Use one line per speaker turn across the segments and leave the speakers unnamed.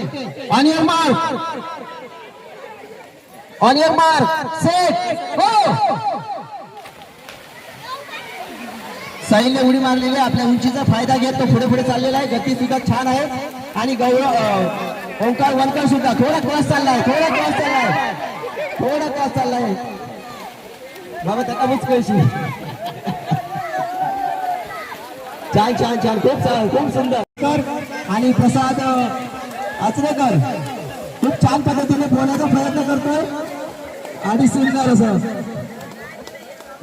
On your mark on your mark set. हो. साईलने उडी मारलेली आहे. आपल्या उंचीचा फायदा घेत तो पुढे पुढे चाललेला आहे. गती सुद्धा छान आहे. आणि गौरव ओंकार वनकर सुद्धा. थोडा क्रॉस चाललाय. थोडा क्रॉस चाललाय. थोडा क्रॉस चाललाय. बाबा त्याला बुच कळशी. छान छान छान. खूप छान खूप सुंदर. आणि प्रसाद आचरेकर खूप छान पद्धतीने बोलण्याचा प्रयत्न करतोय. आणि सुंदर असं.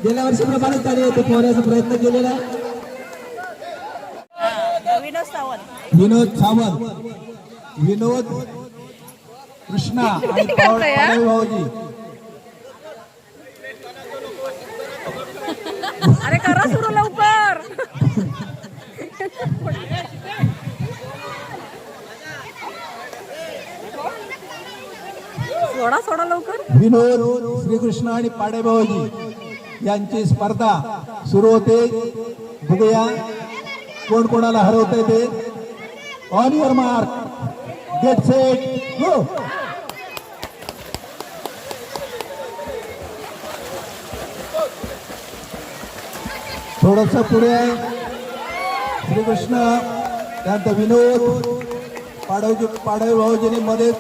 गेल्या वर्षीप्रमाणे त्याने ते पोहण्याचा प्रयत्न केलेला
विनोद सावंत.
विनोद सावंत. विनोद कृष्णा आणि भाऊजी.
अरे करा सुरू लवकर. सोडा सोडा लवकर.
विनोद श्रीकृष्ण आणि पाडेबाबाजी यांची स्पर्धा सुरू होते. बघूया कोण कोणाला हरवतंय ते. On your mark get set go थोडस पुढे आहे. श्रीकृष्ण त्यानंतर विनोद पाडवजी पाडवी भाऊजीने मध्येच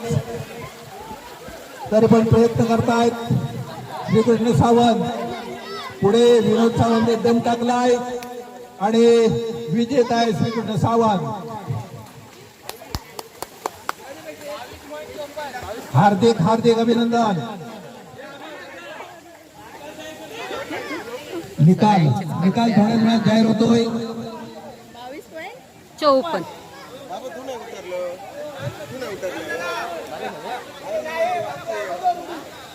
तरी पण प्रयत्न करतायत. श्रीकृष्ण सावंत. पुढे विनोद सावंत दम टाकलाय. आणि विजेत आहे श्रीकृष्ण सावंत. हार्दिक हार्दिक अभिनंदन. निकाल निकाल थोड्या वेळात जाहीर होतोय.
चौपन्न